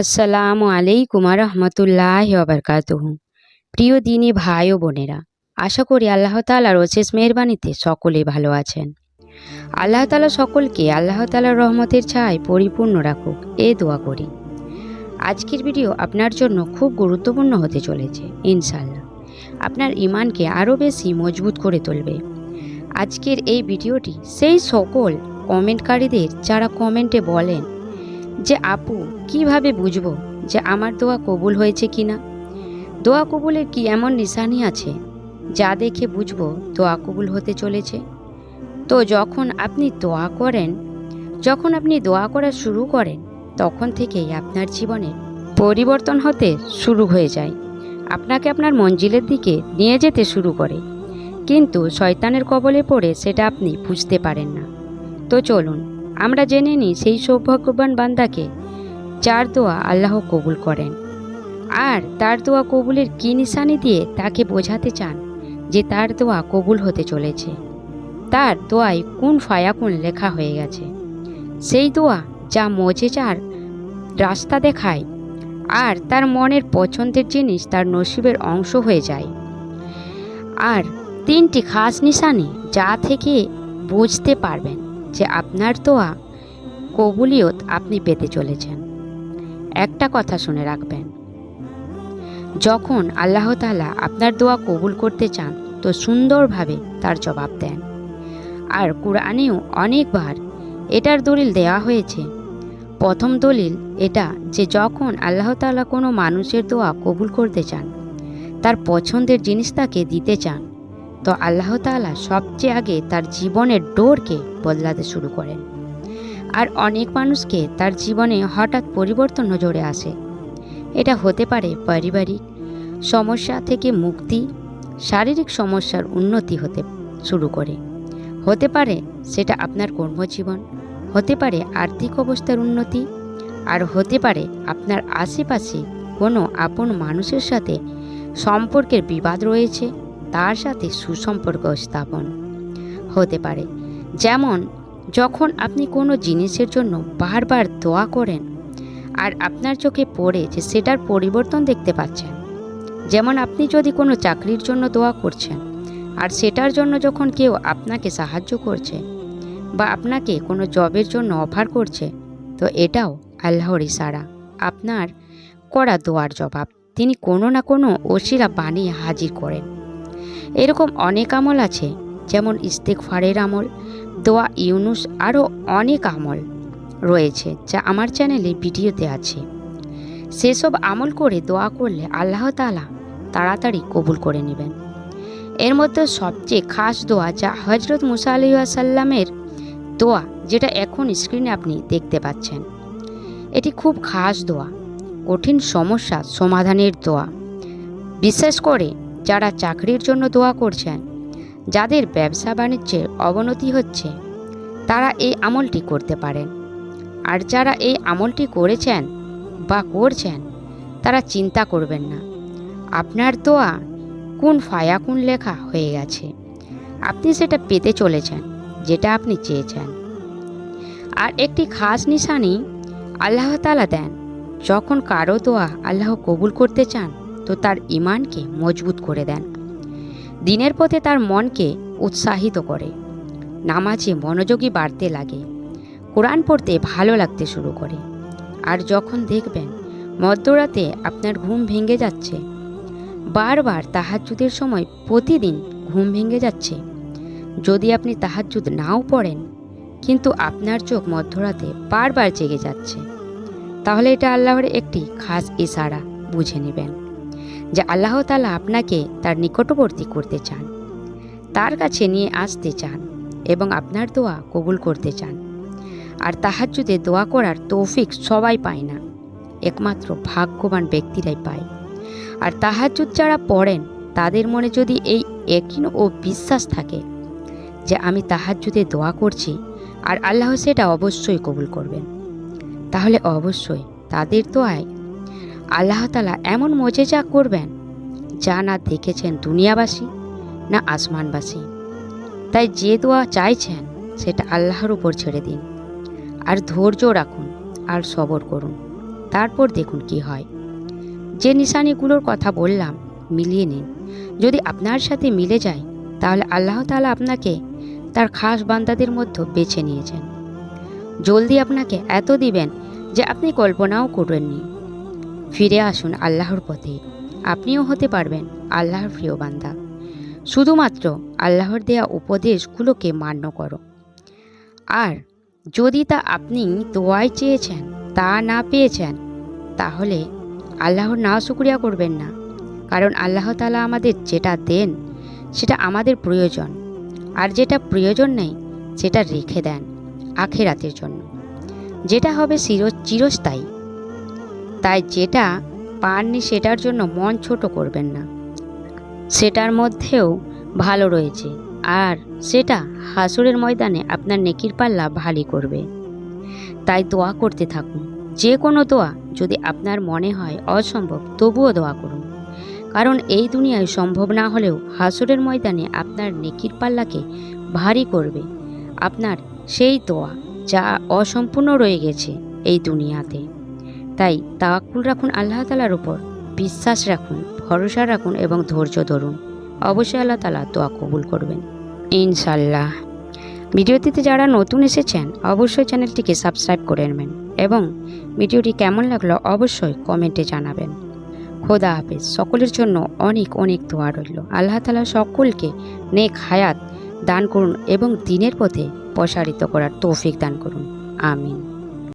আসসালামু আলাইকুম রহমতুল্লাহ বারকাতুহু। প্রিয় দিনী ভাই ও বোনেরা, আশা করি আল্লাহ তালার অশেষ মেহরবানিতে সকলেই ভালো আছেন। আল্লাহ তালা সকলকে আল্লাহ তালার রহমতের ছায় পরিপূর্ণ রাখুক, এ দোয়া করি। আজকের ভিডিও আপনার জন্য খুব গুরুত্বপূর্ণ হতে চলেছে ইনশাল্লাহ আপনার ইমানকে আরও বেশি মজবুত করে তুলবে। আজকের এই ভিডিওটি সেই সকল কমেন্টকারীদের যারা কমেন্টে বলেন যে আপু, কীভাবে বুঝব যে আমার দোয়া কবুল হয়েছে কি না দোয়া কবুলের কি এমন নিশানি আছে যা দেখে বুঝব দোয়া কবুল হতে চলেছে? তো যখন আপনি দোয়া করেন, যখন আপনি দোয়া করা শুরু করেন, তখন থেকেই আপনার জীবনে পরিবর্তন হতে শুরু হয়ে যায়। আপনাকে আপনার মঞ্জিলের দিকে নিয়ে যেতে শুরু করে। কিন্তু শয়তানের কবলে পড়ে সেটা আপনি বুঝতে পারেন না। তো চলুন আমরা জেনে নিই সেই সৌভাগ্যবান বান্দাকে যার দোয়া আল্লাহ কবুল করেন। আর তার দোয়া কবুলের কী নিশানি দিয়ে তাকে বোঝাতে চান যে তার দোয়া কবুল হতে চলেছে? তার দোয়ায় কোন ফায়াকুন লেখা হয়ে গেছে? সেই দোয়া যা মজেজার রাস্তা দেখায়, আর তার মনের পছন্দের জিনিস তার নসিবের অংশ হয়ে যায়। আর তিনটি খাস নিশানি যা থেকে বুঝতে পারবেন। যে আপনার দোয়া কবুলিয়ত আপনি পেতে চলেছেন। একটা কথা শুনে রাখবেন। যখন আল্লাহ তালা আপনার দোয়া কবুল করতে চান, তো সুন্দরভাবে তার জবাব দেন। আর কোরআনেও অনেকবার এটার দলিল দেওয়া হয়েছে। প্রথম দলিল এটা যে যখন আল্লাহ তালা কোনো মানুষের দোয়া কবুল করতে চান, তার পছন্দের জিনিস তাকে দিতে চান তো আল্লাহ তালা সবচেয়ে আগে তার জীবনের ডোরকে বদলাতে শুরু করেন। আর অনেক মানুষকে তার জীবনে হঠাৎ পরিবর্তন নজরে আসে। এটা হতে পারে পারিবারিক সমস্যা থেকে মুক্তি, শারীরিক সমস্যার উন্নতি হতে শুরু করে। হতে পারে সেটা আপনার কর্মজীবন, হতে পারে আর্থিক অবস্থার উন্নতি, আর হতে পারে আপনার আশেপাশে কোনো আপন মানুষের সাথে সম্পর্কের বিবাদ রয়েছে। তার সাথে সুসম্পর্ক স্থাপন। হতে পারে, যেমন, যখন আপনি কোনো জিনিসের জন্য বারবার দোয়া করেন আর আপনার চোখে পড়ে যে সেটার পরিবর্তন দেখতে পাচ্ছেন। যেমন, আপনি যদি কোনো চাকরির জন্য দোয়া করছেন আর সেটার জন্য যখন কেউ আপনাকে সাহায্য করছে বা আপনাকে কোনো জবের জন্য অফার করছে, তো এটাও আল্লাহর ইশারা, আপনার করা দোয়ার জবাব। তিনি কোনো না কোনো ওসিরা বানিয়ে হাজির করেন। এরকম অনেক আমল আছে, যেমন ইস্তেকফারের আমল, দোয়া ইউনুস আরও অনেক আমল রয়েছে যা আমার চ্যানেলে ভিডিওতে আছে। সেসব আমল করে দোয়া করলে আল্লাহ তালা তাড়াতাড়ি কবুল করে নেবেন। এর মধ্যে সবচেয়ে খাস দোয়া যা হজরত মুসা আলহাসাল্লামের দোয়া, যেটা এখন স্ক্রিনে আপনি দেখতে পাচ্ছেন। এটি খুব খাস দোয়া, কঠিন সমস্যা সমাধানের দোয়া। বিশেষ করে যারা চাকরির জন্য দোয়া করছেন, যাদের ব্যবসা বাণিজ্যের অবনতি হচ্ছে, তারা এই আমলটি করতে পারেন। আর যারা এই আমলটি করেছেন বা করছেন, তারা চিন্তা করবেন না। আপনার দোয়া কোন ফায়াকুন লেখা হয়ে গেছে। আপনি সেটা পেতে চলেছেন, যেটা আপনি চেয়েছেন। আর একটি খাস নিশানি আল্লাহ তালা দেন, যখন কারও দোয়া আল্লাহ কবুল করতে চান তো তার ইমানকে মজবুত করে দেন। দিনের পথে তার মনকে উৎসাহিত করে। নামাজে মনোযোগী বাড়তে লাগে। কোরআন পড়তে ভালো লাগতে শুরু করে। আর যখন দেখবেন মধ্যরাতে আপনার ঘুম ভেঙে যাচ্ছে, বারবার তাহাজুদের সময় প্রতিদিন ঘুম ভেঙে যাচ্ছে। যদি আপনি তাহাজুদ নাও পড়েন, কিন্তু আপনার চোখ মধ্যরাতে বারবার জেগে যাচ্ছে, তাহলে এটা আল্লাহর একটি খাস ইশারা, বুঝে নেবেন। যে আল্লাহ তালা আপনাকে তার নিকটবর্তী করতে চান। তার কাছে নিয়ে আসতে চান এবং আপনার দোয়া কবুল করতে চান। আর তাহাজ্জুদে দোয়া করার তৌফিক সবাই পায় না। একমাত্র ভাগ্যবান ব্যক্তিরাই পায়। আর তাহাজ্জুদ যারা পড়েন, তাদের মনে যদি এই একিন ও বিশ্বাস থাকে যে আমি তাহাজ্জুদে দোয়া করছি আর আল্লাহ সেটা অবশ্যই কবুল করবেন, তাহলে অবশ্যই তাদের দোয়ায় আল্লাহ তালা এমন মজেজা করবেন যা না দেখেছেন দুনিয়াবাসী, না আসমানবাসী। তাই যে দোয়া চাইছেন, সেটা আল্লাহর উপর ছেড়ে দিন। আর ধৈর্য রাখুন, আর সবর করুন। তারপর দেখুন কি হয়। যে নিশানিগুলোর কথা বললাম, মিলিয়ে নিন। যদি আপনার সাথে মিলে যায়, তাহলে আল্লাহ তালা আপনাকে তার খাস বান্দাদের মধ্যে বেছে নিয়েছেন। জলদি আপনাকে এত দিবেন যে আপনি কল্পনাও করবেননি। ফিরে আসুন আল্লাহর পথে। আপনিও হতে পারবেন আল্লাহর প্রিয় বান্দা। শুধুমাত্র আল্লাহর দেয়া উপদেশগুলোকে মান্য করো। আর যদি তা আপনি দোয়াই চেয়েছেন, তা না পেয়েছেন, তাহলে আল্লাহর না শুক্রিয়া করবেন না। কারণ আল্লাহ তালা আমাদের যেটা দেন, সেটা আমাদের প্রয়োজন। আর যেটা প্রয়োজন নেই, সেটা রেখে দেন আখেরাতের জন্য। যেটা হবে চির চিরস্থায়ী তাই যেটা পাননি সেটার জন্য মন ছোট করবেন না। সেটার মধ্যেও ভালো রয়েছে আর সেটা হাসুরের ময়দানে আপনার নেকির পাল্লা ভারী করবে। তাই দোয়া করতে থাকুন। যে কোনো দোয়া যদি আপনার মনে হয় অসম্ভব, তবুও দোয়া করুন। কারণ এই দুনিয়ায় সম্ভব না হলেও হাসুরের ময়দানে আপনার নেকির পাল্লাকে ভারী করবে। আপনার সেই দোয়া যা অসম্পূর্ণ রয়ে গেছে এই দুনিয়াতে। তাই তাওয়াক্কুল রাখুন আল্লাহ তালার উপর, বিশ্বাস রাখুন, ভরসা রাখুন এবং ধৈর্য ধরুন। অবশ্যই আল্লাহ তালা দোয়া কবুল করবেন। ইনশাল্লাহ ভিডিওটিতে যারা নতুন এসেছেন, অবশ্যই চ্যানেলটিকে সাবস্ক্রাইব করে নেবেন এবং ভিডিওটি কেমন লাগল অবশ্যই কমেন্টে জানাবেন। খোদা হাফেজ। সকলের জন্য অনেক অনেক দোয়া রইল। আল্লাহ তালা সকলকে নেক হায়াত দান করুন এবং দিনের পথে প্রসারিত করার তৌফিক দান করুন। আমিন।